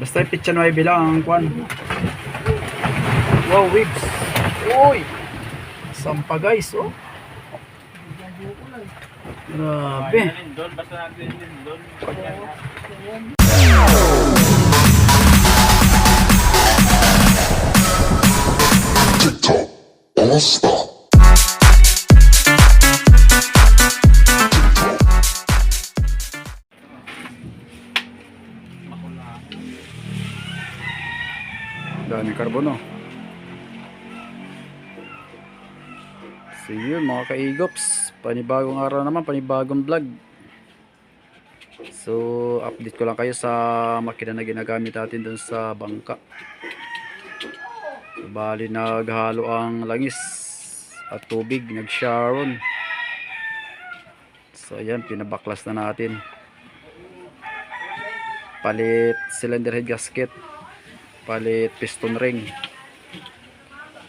Basta pitcha 9 lang ang kwan. Wow, whips. Uy! Sampa guys, oh. Grabe. TikTok, all stop. Dami karbono. So yun mga kaigops. Panibagong araw naman, panibagong vlog. So update ko lang kayo sa makina na ginagamit natin dun sa bangka. So, bali naghalo ang langis at tubig, nag-sharon. So ayan, pinabaklas na natin. Palit cylinder head gasket palit piston ring.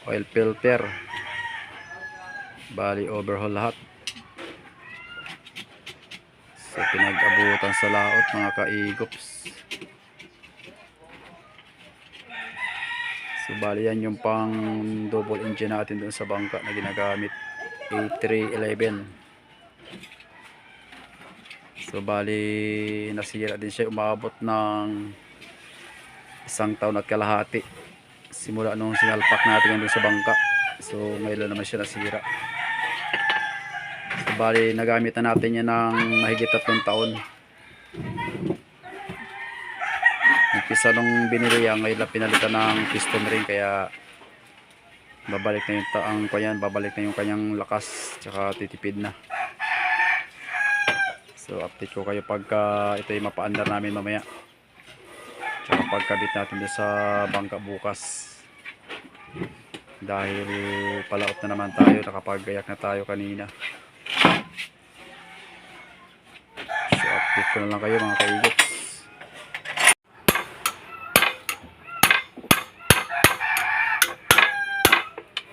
Oil filter. Bali overhaul lahat. So pinag-abutan sa laot mga kaigops. So bali yan yung pang double engine natin dun sa bangka na ginagamit. A311 so bali nasira din siya. Umabot ng isang taon at kalahati. Simula nung sinalpak natin doon sa bangka. So ngayon naman siya nasira. So bali nagamit na natin yan ng mahigit tatlong taon. Umpisa nung binili yan ngayon lang pinalitan ng piston ring kaya babalik na yung ta ang kanyan babalik na yung kanyang lakas tsaka titipid na. So update ko kayo pagka ito yung mapaandar namin mamaya Tsaka pagkabit natin doon sa bangka bukas. Dahil palaot na naman tayo, nakapagayak na tayo kanina. So update ko na lang kayo mga kaigots.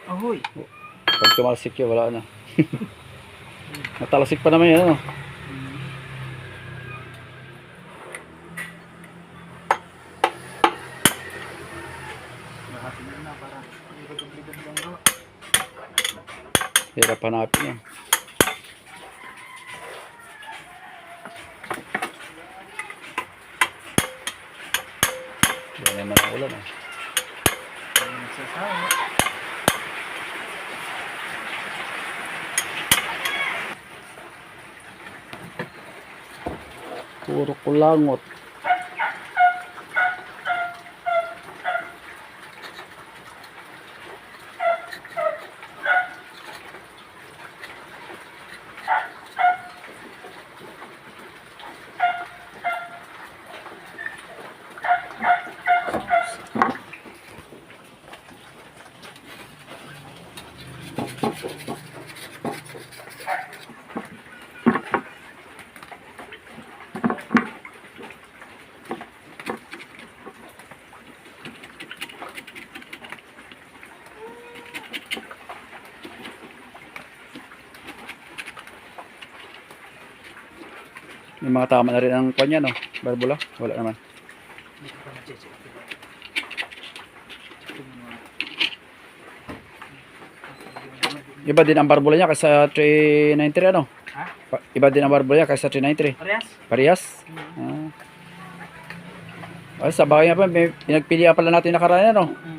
Ahoy! Pag tumalsik yun, wala na. Natalasik pa naman yan, ano? Lahat na para likod-likod lang daw. Hirap hanapin yan. Yan naman ang ulan, nagsasawa. Puro kulangot. May mga tama na rin ang kanya, no? Barbula? Wala naman. Hindi ko pa Iba din ang barbula niya kaysa 393, ano? Ha? Iba din ang barbula niya kaysa 393. Parehas? Parehas? Ah. Ay, sa bagay nga pa, pinagpilihan pala natin nakaraan, ano? Hmm.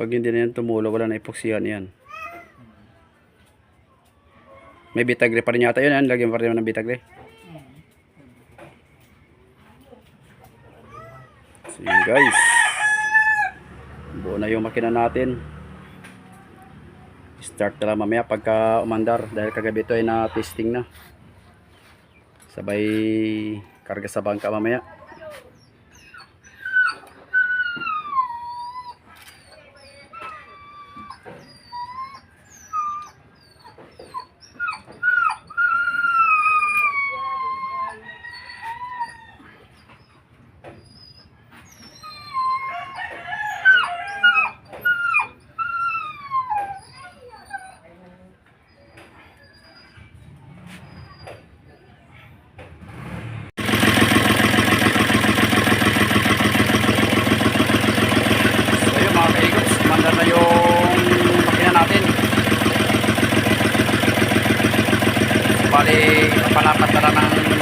Pag hindi na yan tumulo, wala na epoksihan yan. May bitagre pa rin yata yun, yan. Lagyan pa rin ng bitagre. So yun guys. Buo na yung makina natin. Start na lang mamaya pagka umandar. Dahil kagabi ito ay na-testing na. Sabay karga sa bangka mamaya. bali palapat na lang ng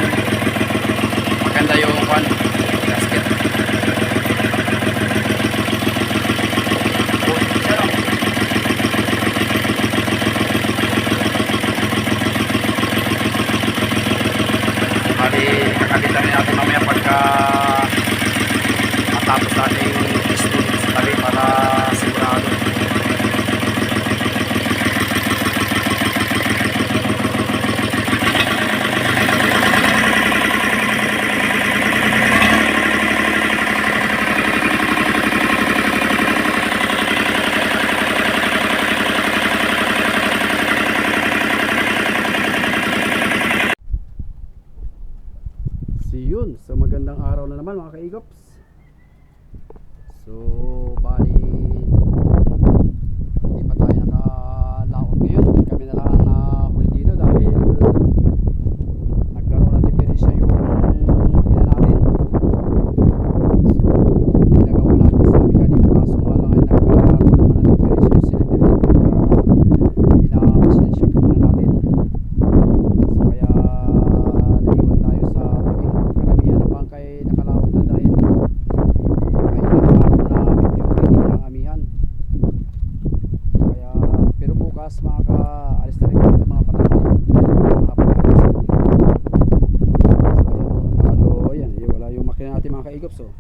makina natin mga kaigops oh.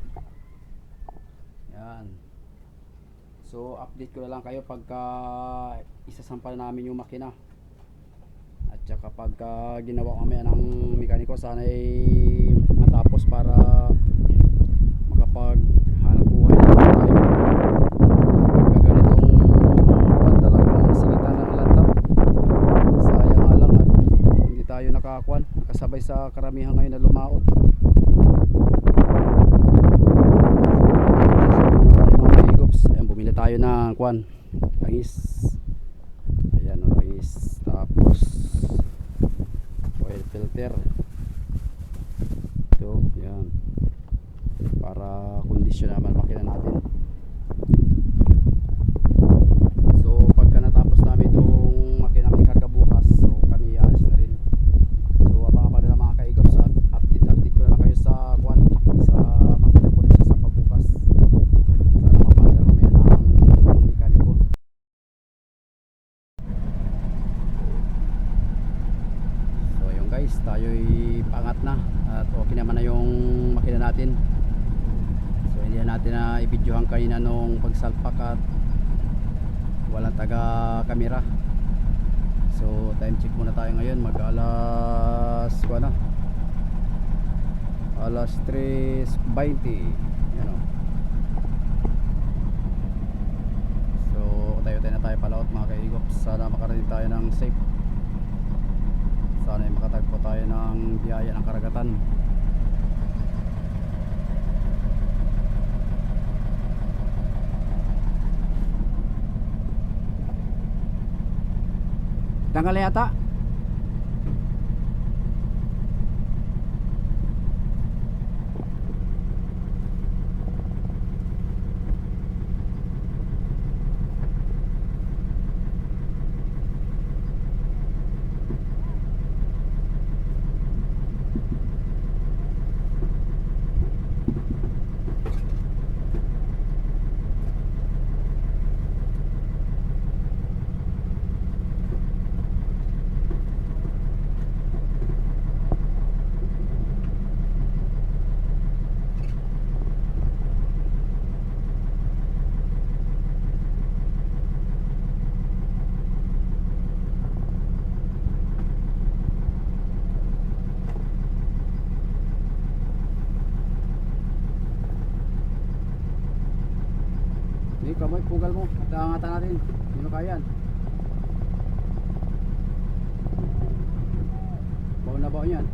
Yan. So update ko na lang kayo pagka isasampa na namin yung makina. At saka pagka ginawa ko mamaya ng mekaniko sana ay matapos para makapag buhay tayo. Pagka ganitong buwan talagang singitan ng lantap. Sayang nga lang hindi tayo nakakuan. Nakasabay sa karamihan ngayon na lumaot. Mga higups. Ayan, bumili tayo ng kuan. Tangis. Ayan, o tangis. Tapos oil filter. Ito, yan. Para kondisyon naman makina natin. So, pagka natapos namin itong makina may karga bukas, so kami alis na rin. So, abangan pa rin ang mga kaigops at update, update ko na lang kayo sa kwan, sa makina ko na isa sa pabukas. Sana mapandar mamaya ng mekaniko. So ayun guys, tayo'y pangat na at okay naman na yung makina natin. So hindi na natin na i-videohan kanina nung pagsalpak at walang taga kamera. So time check muna tayo ngayon, mag alas ano? Alas 3.20. Yan o. So tayo-tayo na tayo palaot mga kaigop. Sana makarating tayo ng safe. Makatagpo tayo ng biyaya ng karagatan. Tanggal na yata. Hindi, kamay, pugal mo. Tangatan natin. Sino kayan? Baon na baon yan.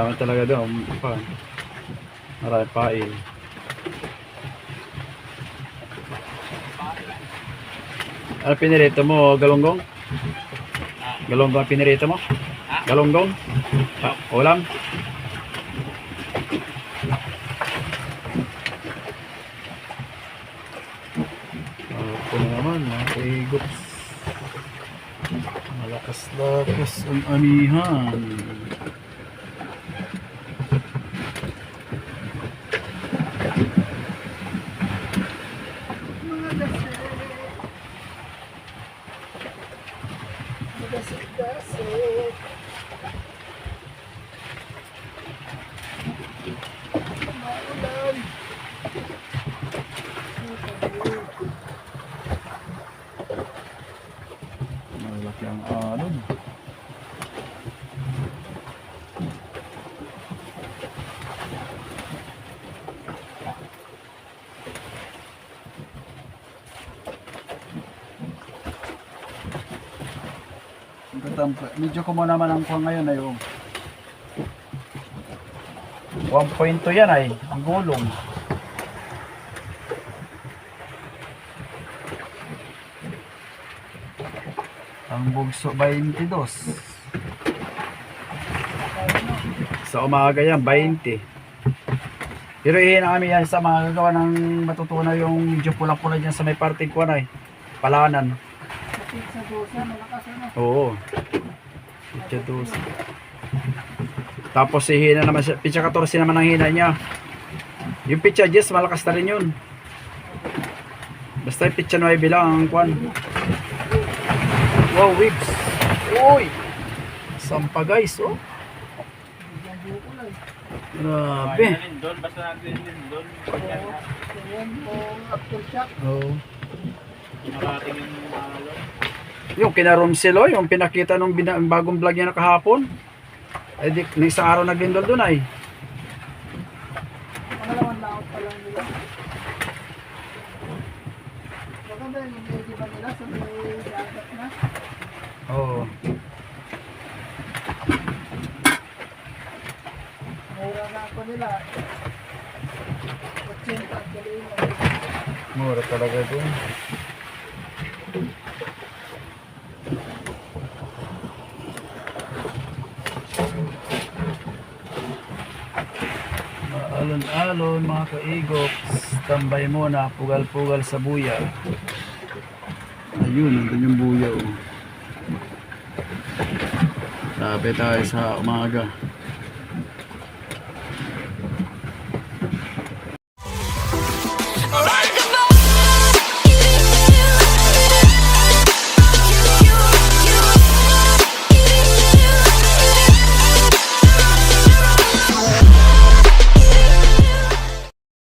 Kailangan talaga. Pa. Marami pain. Ano pinirito mo, galonggong? Galonggong pinirito mo? Galonggong? Pa, ulam? Ako na naman, mga kaigops. Malakas-lakas ang anihan. Medyo ko mo naman ang kuha ngayon ay yung 1.2 yan ay ang gulong. Ang bugso 22. Sa umaga yan, 20. Pero namin yan sa mga gagawa ng matutunaw yung medyo pula-pula dyan sa may parting kuwan ay. Palanan. Sa dosa, malakas ano. Oo. Pitcha 12. Tapos si hina naman siya. Pitcha 14 naman ang hina niya. Yung pitcha 10 malakas na rin yun. Basta yung pitcha 9 lang ang kwan. Wow, whips. Uy! Sampa guys, oh. Grabe. Doon, basta natin din doon. Oh. Marating yung malo. Yung kinaroom silo, yung pinakita nung bagong vlog niya na kahapon. Eh di, ng isang araw naglindol doon ay. Na. Oo. Mura na ako nila. 80 at galing. Mura talaga doon. Alon-alon mga kaigok, tambay muna, pugal-pugal sa buya. Ayun, nandun yung buya oh. Sabi tayo sa umaga.